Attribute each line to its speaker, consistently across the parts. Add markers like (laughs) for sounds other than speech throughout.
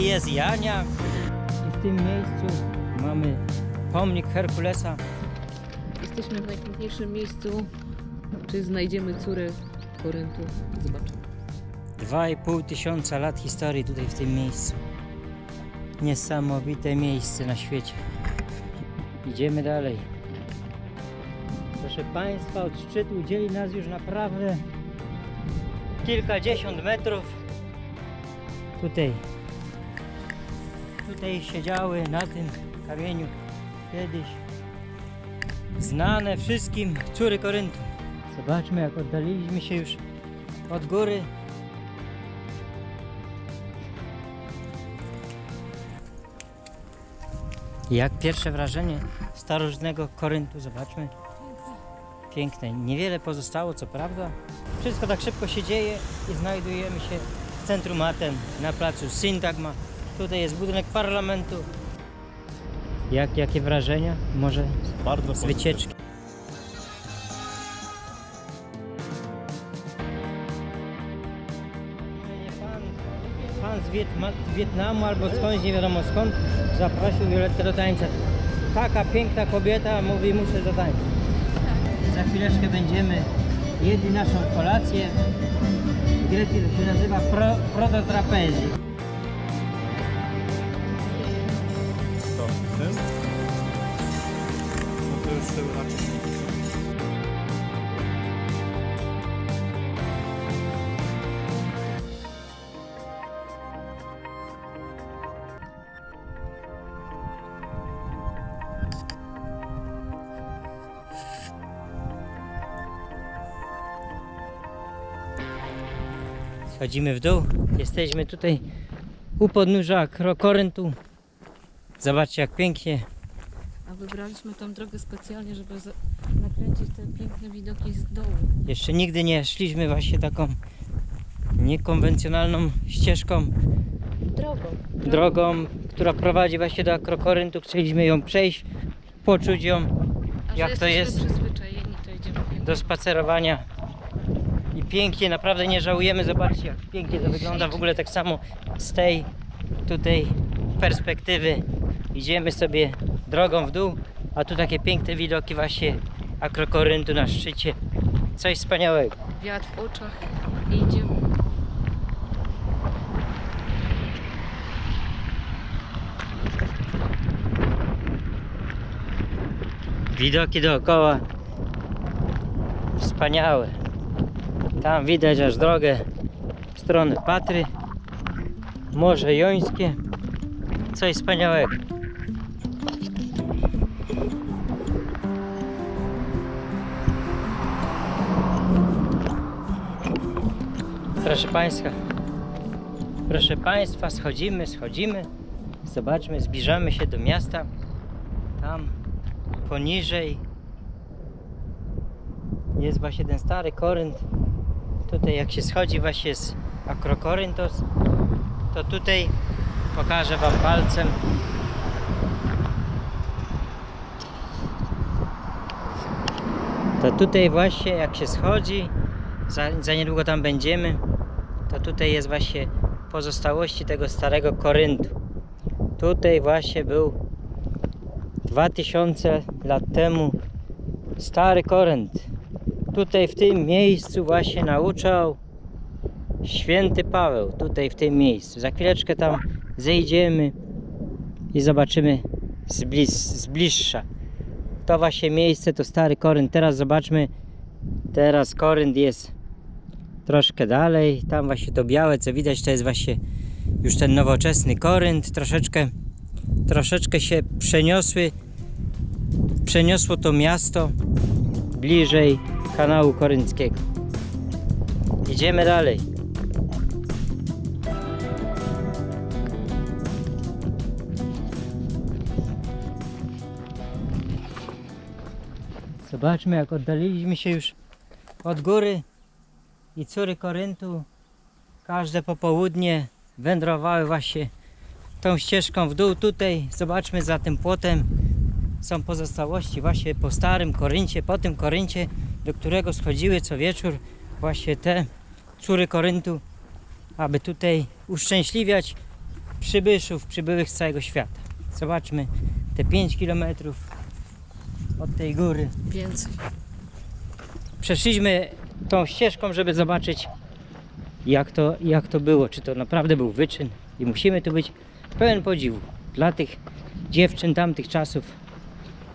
Speaker 1: I jest Jania. I w tym miejscu mamy pomnik Herkulesa.
Speaker 2: Jesteśmy w najpiękniejszym miejscu. Czy znajdziemy córę Koryntu? Zobaczymy.
Speaker 1: 2,5 tysiąca lat historii tutaj w tym miejscu. Niesamowite miejsce na świecie. Idziemy dalej. Proszę Państwa, od szczytu dzieli nas już naprawdę kilkadziesiąt metrów. Tutaj, tutaj siedziały na tym kamieniu kiedyś znane wszystkim córy Koryntu. Zobaczmy, jak oddaliliśmy się już od góry. Jak pierwsze wrażenie starożytnego Koryntu, zobaczmy. Piękne. Niewiele pozostało, co prawda. Wszystko tak szybko się dzieje i znajdujemy się w centrum Aten, na placu Syntagma. Tutaj jest budynek parlamentu. Jak, jakie wrażenia? Może
Speaker 3: Bardzo
Speaker 1: z wycieczki? Pan, pan z, Wietma, Wietnamu albo skądś, nie wiadomo skąd, zaprosił Violettę do tańca. Taka piękna kobieta mówi, muszę zatańczyć. Za chwileczkę będziemy jedli naszą kolację. To się nazywa pro, prototrapezji. Schodzimy w dół. Jesteśmy tutaj u podnóża Kro- Koryntu. Zobaczcie jak pięknie.
Speaker 2: A wybraliśmy tą drogę specjalnie, żeby nakręcić te piękne widoki z dołu.
Speaker 1: Jeszcze nigdy nie szliśmy właśnie taką niekonwencjonalną ścieżką,
Speaker 2: Drogą.
Speaker 1: drogą, która prowadzi właśnie do Akrokoryntu. Chcieliśmy ją przejść, poczuć ją
Speaker 2: A
Speaker 1: jak to jest? do spacerowania. I pięknie, naprawdę nie żałujemy. Zobaczcie jak pięknie to wygląda w ogóle tak samo z tej tutaj perspektywy. Idziemy sobie drogą w dół, a tu takie piękne widoki właśnie Akrokoryntu na szczycie. Coś wspaniałego.
Speaker 2: Wiatr w oczach i idziemy.
Speaker 1: Widoki dookoła wspaniałe. Tam widać aż drogę w stronę Patry. Morze Jońskie. Coś wspaniałego. Proszę Państwa, proszę Państwa, schodzimy, schodzimy. Zobaczmy, zbliżamy się do miasta. Tam poniżej jest właśnie ten stary Korynt. Tutaj jak się schodzi właśnie z Akrokoryntos, to tutaj pokażę Wam palcem. To tutaj właśnie jak się schodzi, za, za niedługo tam będziemy, to tutaj jest właśnie pozostałości tego starego Koryntu. Tutaj właśnie był 2000 lat temu stary Korynt. Tutaj w tym miejscu właśnie nauczał święty Paweł. Tutaj w tym miejscu. Za chwileczkę tam zejdziemy i zobaczymy z, blis, z bliższa. To właśnie miejsce to stary Korynt. Teraz zobaczmy. Teraz Korynt jest troszkę dalej. Tam właśnie to białe co widać to jest właśnie już ten nowoczesny Korynt. Troszeczkę troszeczkę się przeniosły, przeniosło to miasto bliżej kanału korynckiego. Idziemy dalej. Zobaczmy, jak oddaliliśmy się już od góry i córy Koryntu. Każde popołudnie wędrowały właśnie tą ścieżką w dół tutaj. Zobaczmy za tym płotem są pozostałości właśnie po starym Koryncie, po tym Koryncie, do którego schodziły co wieczór właśnie te córy Koryntu, aby tutaj uszczęśliwiać przybyszów, przybyłych z całego świata. Zobaczmy te 5 km od tej góry.
Speaker 2: Więcej.
Speaker 1: Przeszliśmy tą ścieżką, żeby zobaczyć jak to, jak to było, czy to naprawdę był wyczyn i musimy tu być pełen podziwu dla tych dziewczyn tamtych czasów,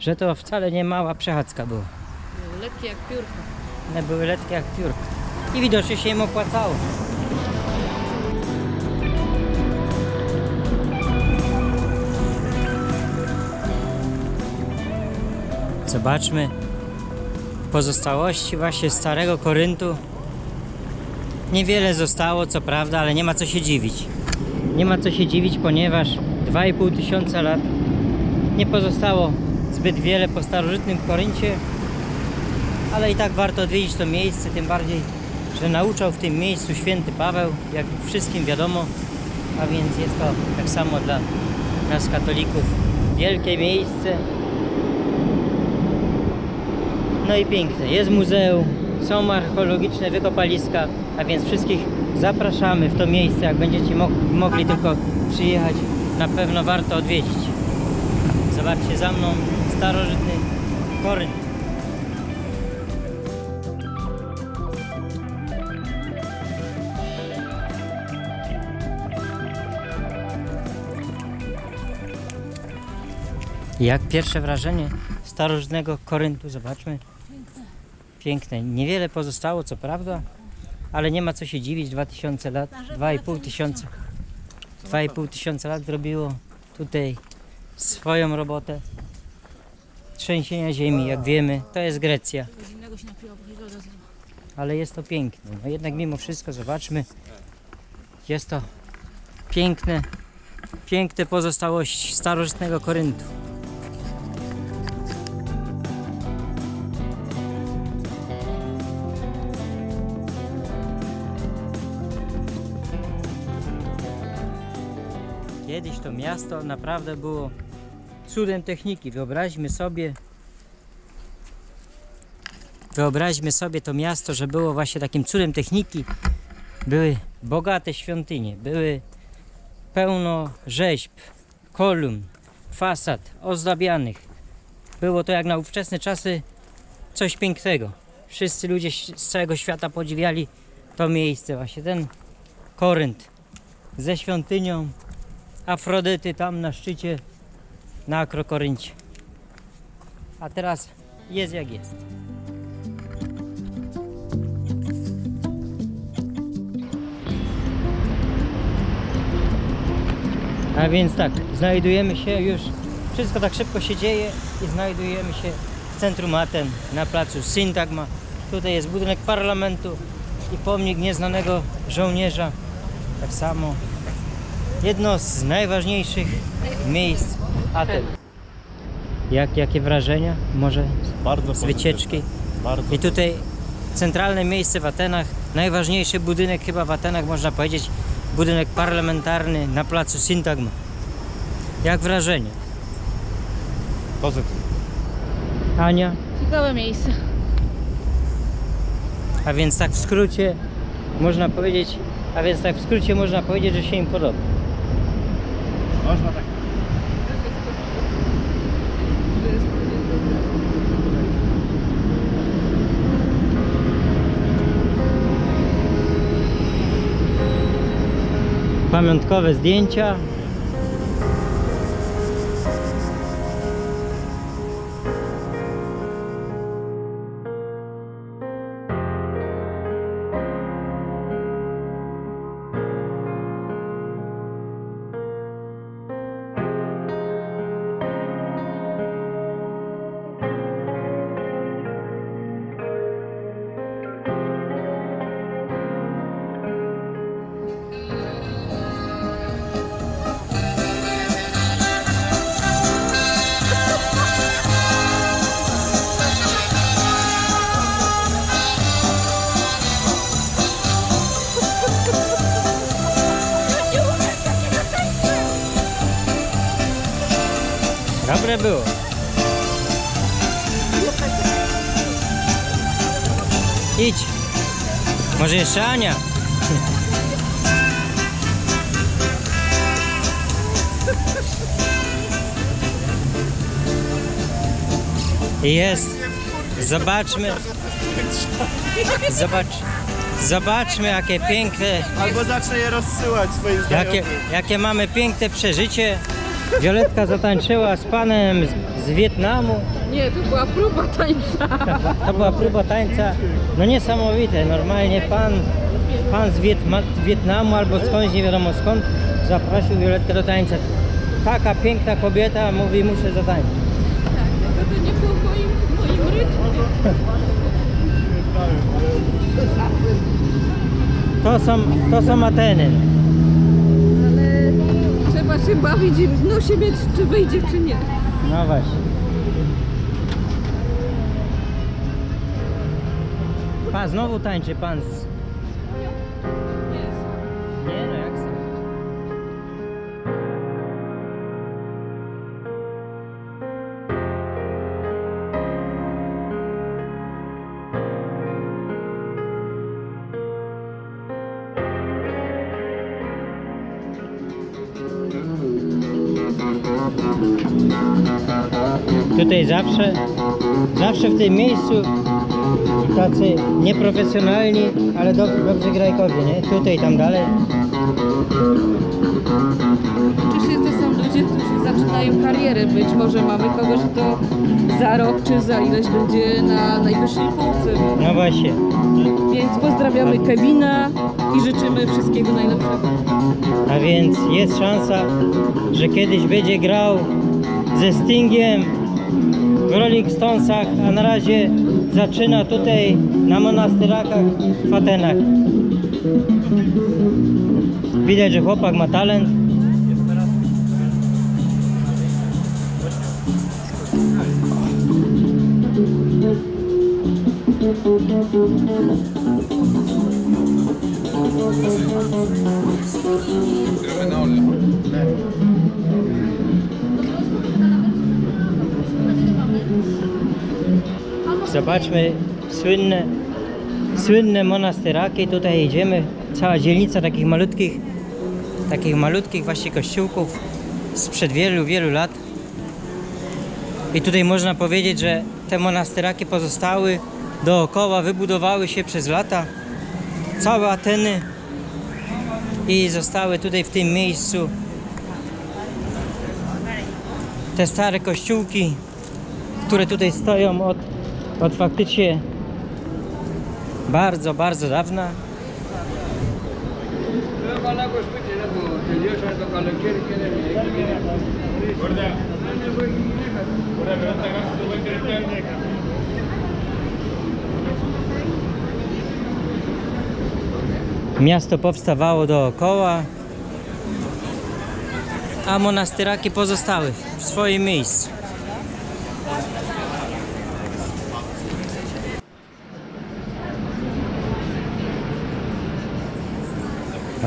Speaker 1: że to wcale nie mała przechadzka była.
Speaker 2: Lekkie jak piórko.
Speaker 1: One były letkie jak piórka i widocznie się im opłacało. Zobaczmy pozostałości właśnie starego Koryntu. Niewiele zostało, co prawda, ale nie ma co się dziwić. Nie ma co się dziwić, ponieważ 2,5 tysiąca lat nie pozostało zbyt wiele po starożytnym Koryncie, ale i tak warto odwiedzić to miejsce, tym bardziej, że nauczał w tym miejscu święty Paweł, jak wszystkim wiadomo, a więc jest to tak samo dla nas katolików wielkie miejsce. No i piękne. Jest muzeum, są archeologiczne wykopaliska, a więc wszystkich zapraszamy w to miejsce. Jak będziecie mo- mogli tylko przyjechać, na pewno warto odwiedzić. Zobaczcie za mną starożytny Korynt. Jak pierwsze wrażenie starożytnego Koryntu, zobaczmy. Piękne. Niewiele pozostało, co prawda, ale nie ma co się dziwić. 2000 lat, 2,5 tysiąca, 2,5 tysiąca lat zrobiło tutaj swoją robotę. Trzęsienia ziemi, jak wiemy, to jest Grecja,
Speaker 2: się napiło,
Speaker 1: ale jest to piękne. No jednak mimo wszystko, zobaczmy, jest to piękne, piękne pozostałości starożytnego Koryntu. Kiedyś to miasto naprawdę było cudem techniki. Wyobraźmy sobie, wyobraźmy sobie to miasto, że było właśnie takim cudem techniki. Były bogate świątynie, były pełno rzeźb, kolumn, fasad ozdabianych. Było to jak na ówczesne czasy coś pięknego. Wszyscy ludzie z całego świata podziwiali to miejsce, właśnie ten Korynt ze świątynią Afrodyty tam na szczycie na Akrokoryncie. A teraz jest jak jest. A więc tak, znajdujemy się już, wszystko tak szybko się dzieje i znajdujemy się w centrum Aten na placu Syntagma. Tutaj jest budynek parlamentu i pomnik nieznanego żołnierza. Tak samo jedno z najważniejszych miejsc Aten. Jak, jakie wrażenia? Może
Speaker 3: Bardzo
Speaker 1: z wycieczki?
Speaker 3: Bardzo
Speaker 1: I tutaj centralne miejsce w Atenach, najważniejszy budynek chyba w Atenach, można powiedzieć, budynek parlamentarny na placu Syntagma. Jak wrażenie?
Speaker 3: pozytywne.
Speaker 1: Ania?
Speaker 2: Ciekawe miejsce.
Speaker 1: A więc tak w skrócie można powiedzieć, a więc tak w skrócie można powiedzieć, że się im podoba.
Speaker 3: Można tak.
Speaker 1: Pamiątkowe zdjęcia. Dobre było. Idź. Może jeszcze Ania? Jest. Zobaczmy. Zobacz. Zobaczmy jakie piękne,
Speaker 3: Albo zacznę je rozsyłać swoim
Speaker 1: jakie,
Speaker 3: znajomym.
Speaker 1: jakie mamy piękne przeżycie. Violetka zatańczyła z panem z, z Wietnamu.
Speaker 2: Nie, to była próba tańca. (laughs)
Speaker 1: To była próba tańca. No niesamowite. Normalnie pan, pan z Wietma, Wietnamu albo skądś, nie wiadomo skąd, zaprosił Violetkę do tańca. Taka piękna kobieta mówi, muszę zatańczyć.
Speaker 2: Tak, tylko to nie było w moim, moim rytmie.
Speaker 1: To są, to są Ateny.
Speaker 2: Trzeba się bawić i w nosie mieć, czy wyjdzie, czy nie.
Speaker 1: No właśnie. Pan znowu tańczy pan z... Tutaj zawsze, zawsze w tym miejscu tacy nieprofesjonalni, ale dob dobrze grajkowie, nie? Tutaj tam dalej.
Speaker 2: Oczywiście to są ludzie, którzy zaczynają karierę. Być może mamy kogoś, kto za rok czy za ileś będzie na najwyższej półce.
Speaker 1: No właśnie.
Speaker 2: Więc pozdrawiamy Kevina i życzymy wszystkiego najlepszego.
Speaker 1: A więc jest szansa, że kiedyś będzie grał ze Stingiem w Rolling Stonesach, a na razie zaczyna tutaj na monastyrakach w Atenach. Widać, że chłopak ma talent. Zobaczmy słynne, słynne monastyraki. Tutaj idziemy. Cała dzielnica takich malutkich, takich malutkich właśnie kościółków sprzed wielu, wielu lat. I tutaj można powiedzieć, że te monastyraki pozostały dookoła, wybudowały się przez lata. Całe Ateny i zostały tutaj w tym miejscu te stare kościółki, które tutaj stoją od, od faktycznie bardzo, bardzo dawna. Miasto powstawało dookoła, a monastyraki pozostały w swoim miejscu.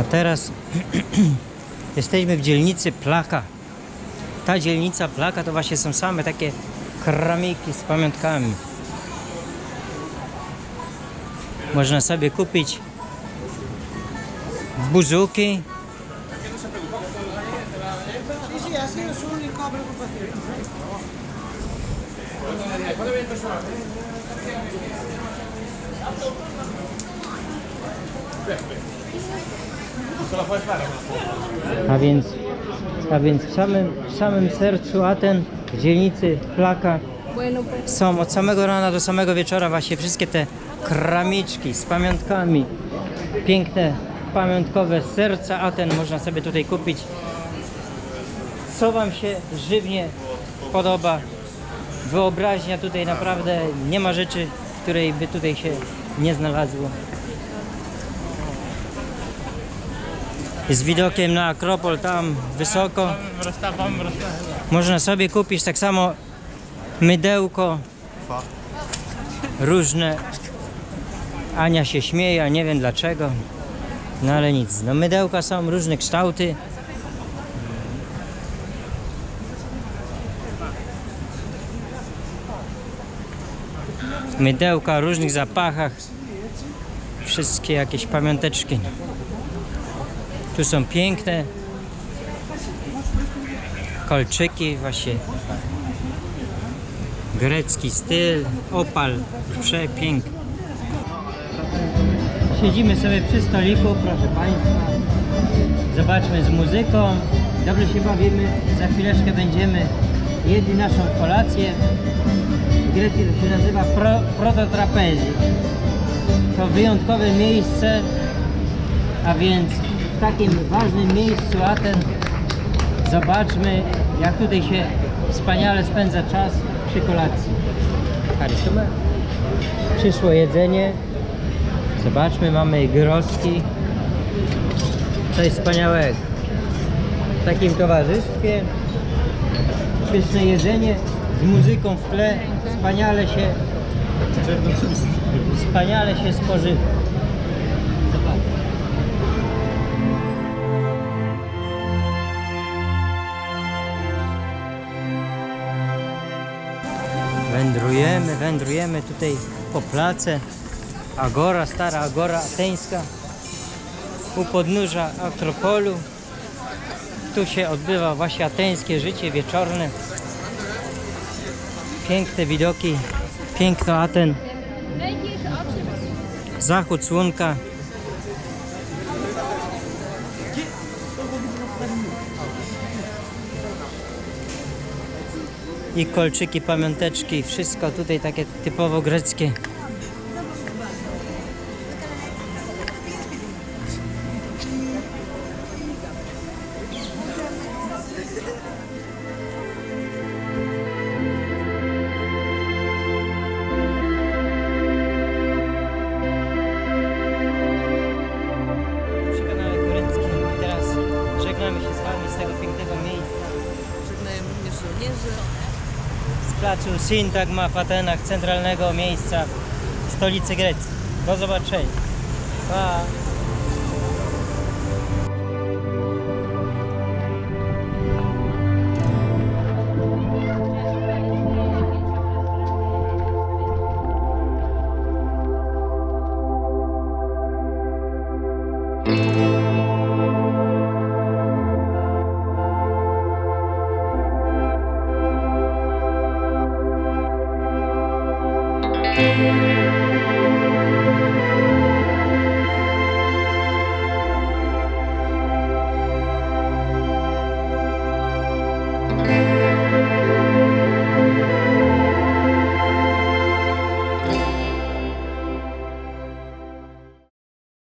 Speaker 1: A teraz (clears throat) jesteśmy w dzielnicy Plaka. Ta dzielnica Plaka to właśnie są same takie kramiki z pamiątkami. Można sobie kupić buzuki. A więc, a więc w samym, w samym sercu Aten, dzielnicy Plaka, są od samego rana do samego wieczora właśnie wszystkie te kramiczki z pamiątkami. Piękne pamiątkowe serca Aten można sobie tutaj kupić. Co Wam się żywnie podoba? Wyobraźnia tutaj naprawdę nie ma rzeczy, której by tutaj się nie znalazło. Z widokiem na Akropol tam wysoko. Można sobie kupić tak samo mydełko różne. Ania się śmieje, a nie wiem dlaczego. No ale nic. No mydełka są różne kształty. Mydełka o różnych zapachach. Wszystkie jakieś pamiąteczki. Tu są piękne kolczyki, właśnie grecki styl, opal, przepiękny. Siedzimy sobie przy stoliku, proszę Państwa. Zobaczmy z muzyką. Dobrze się bawimy. Za chwileczkę będziemy jedli naszą kolację. W Grecji to się nazywa pro, prototrapezji. To wyjątkowe miejsce, a więc takim ważnym miejscu Aten zobaczmy, jak tutaj się wspaniale spędza czas przy kolacji. Charyzma. Przyszło jedzenie. Zobaczmy, mamy groski. Coś wspaniałego. W takim towarzystwie. Pyszne jedzenie z muzyką w tle. Wspaniale się wspaniale się spożywa. Wędrujemy, tutaj po place. Agora, stara Agora ateńska. U podnóża Akropolu. Tu się odbywa właśnie ateńskie życie wieczorne. Piękne widoki, piękno Aten. Zachód słonka. I kolczyki, pamiąteczki, wszystko tutaj takie typowo greckie. Placu Syntagma w Atenach, centralnego miejsca stolicy Grecji. Do zobaczenia. Pa!